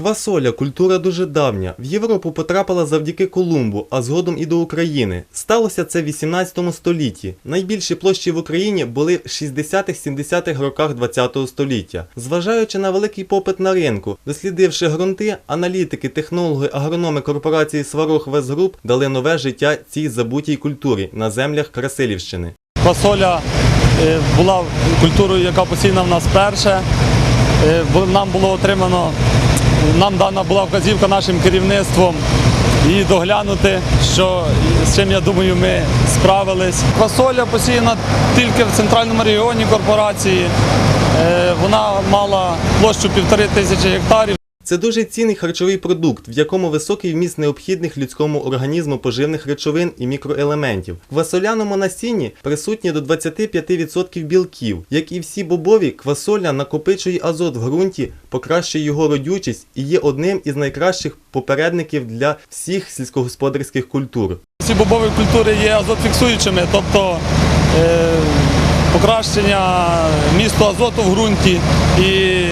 Квасоля культура дуже давня. В Європу потрапила завдяки Колумбу, а згодом і до України. Сталося це в 18 столітті. Найбільші площі в Україні були в 60-70-х роках 20 століття. Зважаючи на великий попит на ринку, дослідивши ґрунти, аналітики, технологи, агрономи корпорації Сварог Весгруп дали нове життя цій забутій культурі на землях Красилівщини. Фасоля е, була культурою, яка постійно в нас перша. Е, Нам було отримано, нам дана була вказівка нашим керівництвом її доглянути, що з чим я думаю, ми справились. Фасоля посіяна тільки в центральному регіоні корпорації. Е, Вона мала площу півтори тисячі гектарів. Це дуже цінний харчовий продукт, в якому високий вміст необхідних людському організму поживних речовин і мікроелементів. В квасоляному насінні присутні до 25% білків. Як і всі бобові, квасоля накопичує азот в ґрунті, покращує його родючість і є одним із найкращих попередників для всіх сільськогосподарських культур. Ці бобові культури є азотфіксуючими, тобто е, покращення місту азоту в ґрунті і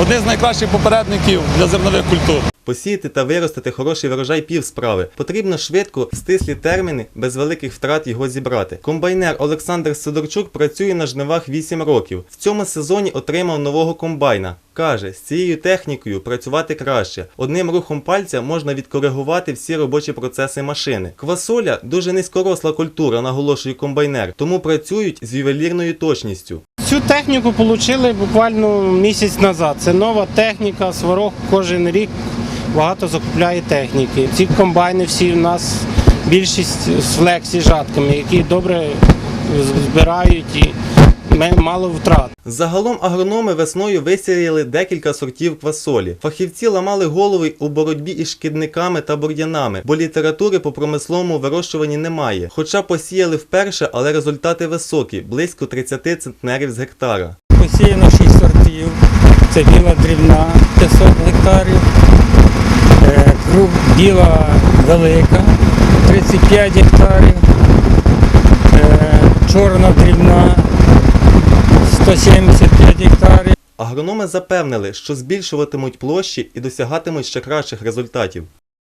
один з найкращих попередників для зернових культур. Посіяти та виростити хороший врожай пів справи. Потрібно швидко, в стислі терміни, без великих втрат його зібрати. Комбайнер Олександр Сидорчук працює на жнивах 8 років. В цьому сезоні отримав нового комбайна. Каже, з цією технікою працювати краще. Одним рухом пальця можна відкоригувати всі робочі процеси машини. Квасоля дуже низькоросла культура, наголошує комбайнер, тому працюють з ювелірною точністю. Цю техніку отримали буквально місяць назад. Це нова техніка, сварог кожен рік багато закупляє техніки. Ці комбайни всі в нас більшість з флексі жатками, які добре збирають і мало втрат. Загалом агрономи весною висіяли декілька сортів квасолі. Фахівці ламали голови у боротьбі із шкідниками та бур'янами, бо літератури по промисловому вирощуванні немає. Хоча посіяли вперше, але результати високі близько 30 центнерів з гектара. Посіяно 6 сортів. Це біла дрібна 500 гектарів, е, круг біла велика 35 гектарів, е, чорна дрібна 175 гектарів. Агрономи запевнили, що збільшуватимуть площі і досягатимуть ще кращих результатів.